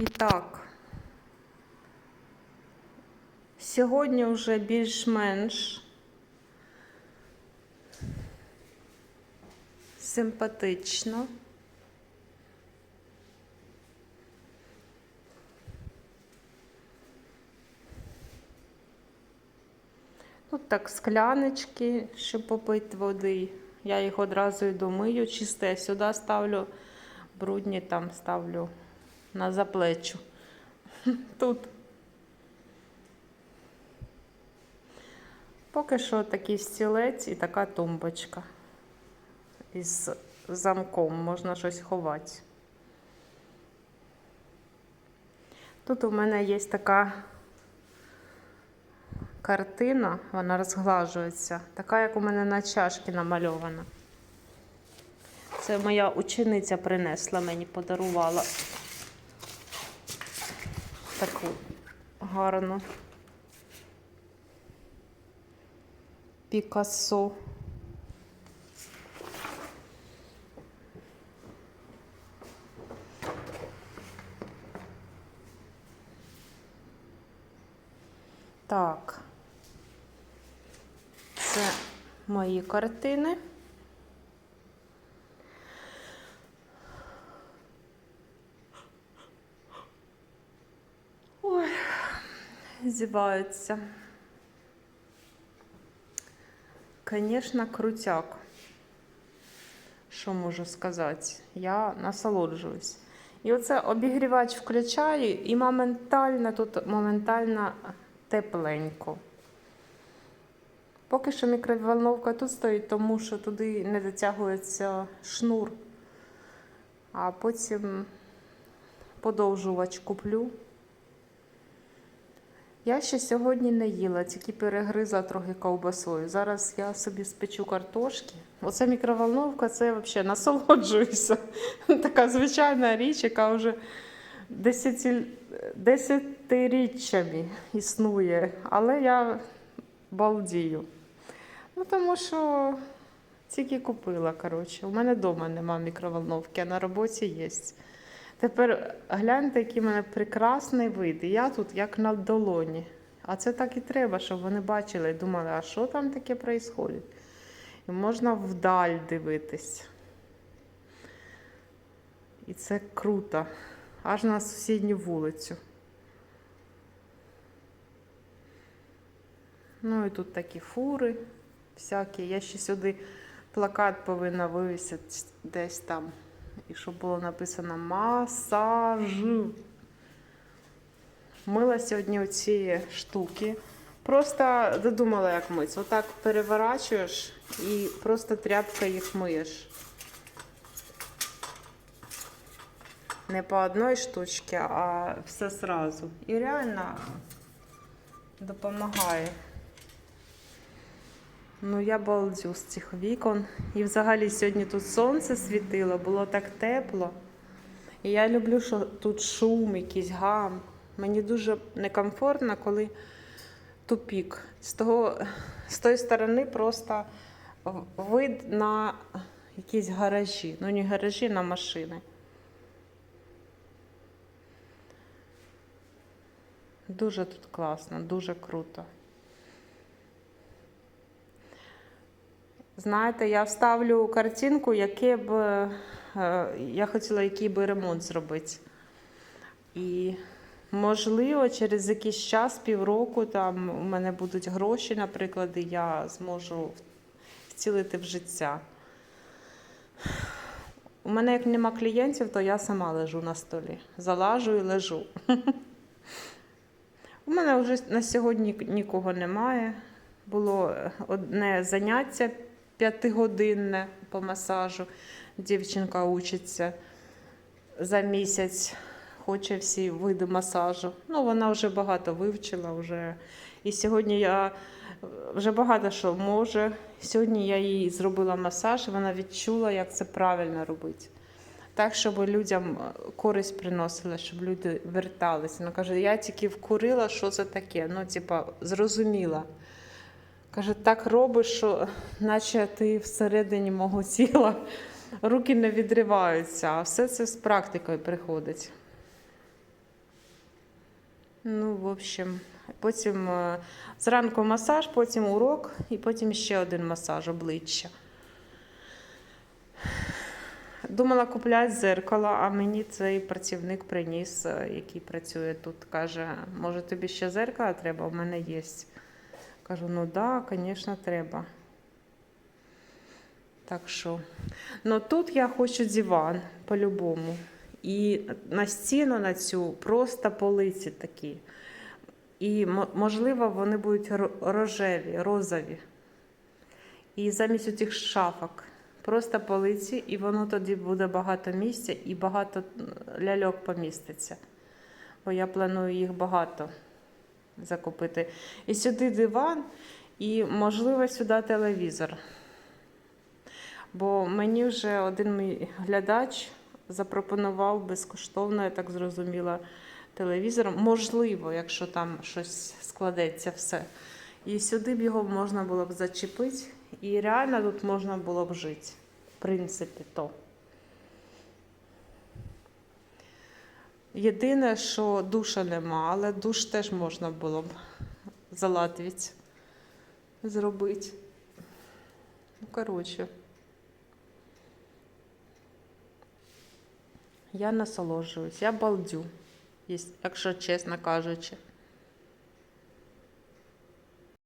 І так, сьогодні вже більш-менш симпатично. Тут так скляночки, щоб попити води. Я їх одразу і домию, чисте. Сюди ставлю брудні, там ставлю на заплечу. Тут. Поки що такий стілець і така тумбочка. Із замком можна щось ховати. Тут у мене є така картина, вона розглажується, така, як у мене на чашці намальована. Це моя учениця принесла мені, подарувала таку гарну Пікассо. Так. Це мої картини. Зіваються. Звісно, крутяк. Що можу сказати? Я насолоджуюсь. І оце обігрівач включаю, і моментально тут моментально тепленько. Поки що мікроволновка тут стоїть, тому що туди не дотягується шнур. А потім подовжувач куплю. Я ще сьогодні не їла, тільки перегризла трохи ковбасою. Зараз я собі спечу картошки. Оце мікроволновка, це взагалі насолоджуюся. Така звичайна річ, яка вже десяті... десятиріччями існує. Але я балдію. Ну, тому що тільки купила, коротше. У мене вдома нема мікроволновки, а на роботі є. Тепер гляньте, який в мене прекрасний вид. Я тут як на долоні. А це так і треба, щоб вони бачили і думали, а що там таке відбувається. І можна вдаль дивитись. І це круто. Аж на сусідню вулицю. Ну і тут такі фури всякі. Я ще сюди плакат повинна вивісити десь там. І щоб було написано масаж. Мила сьогодні оці штуки. Просто додумала, як мить. Отак переворачуєш і просто тряпкою їх миєш. Не по одній штучці, а все сразу. І реально допомагає. Ну, я балдю з цих вікон. І взагалі сьогодні тут сонце світило, було так тепло. І я люблю, що тут шум, якийсь гам. Мені дуже некомфортно, коли тупік. З, того, з тої сторони просто вид на якісь гаражі. Ну, не гаражі, на машини. Дуже тут класно, дуже круто. Знаєте, я вставлю картинку, яке б е, я хотіла, який би ремонт зробити. І, можливо, через якийсь час, півроку, там у мене будуть гроші, наприклад, і я зможу вцілити в життя. У мене, як нема клієнтів, то я сама лежу на столі. Залажу і лежу. У мене вже на сьогодні нікого немає. Було одне заняття п'ятигодинне по масажу. Дівчинка учиться за місяць, хоче всі види масажу. Ну, вона вже багато вивчила. вже. І сьогодні я вже багато що може. Сьогодні я їй зробила масаж, і вона відчула, як це правильно робити. Так, щоб людям користь приносила, щоб люди верталися. Вона каже, я тільки вкурила, що це таке. Ну, типа, зрозуміла. Каже, так робиш, що наче ти всередині мого тіла руки не відриваються, а все це з практикою приходить. Ну, в общем, потім е, зранку масаж, потім урок і потім ще один масаж обличчя. Думала купляти зеркало, а мені цей працівник приніс, е, який працює тут. Каже, може тобі ще зеркало треба? У мене є. Кажу, ну да, звісно, треба. Так що. Ну тут я хочу диван по-любому. І на стіну на цю просто полиці такі. І можливо, вони будуть рожеві, розові. І замість цих шафок просто полиці, і воно тоді буде багато місця і багато ляльок поміститься. Бо я планую їх багато закупити. І сюди диван, і, можливо, сюди телевізор. Бо мені вже один мій глядач запропонував безкоштовно, я так зрозуміла, телевізор. Можливо, якщо там щось складеться все. І сюди б його можна було б зачепити, і реально тут можна було б жити. В принципі, то. Єдине, що душа нема, але душ теж можна було б за Латвіць зробити. Ну, коротше. Я насолоджуюсь, я балдю, якщо чесно кажучи.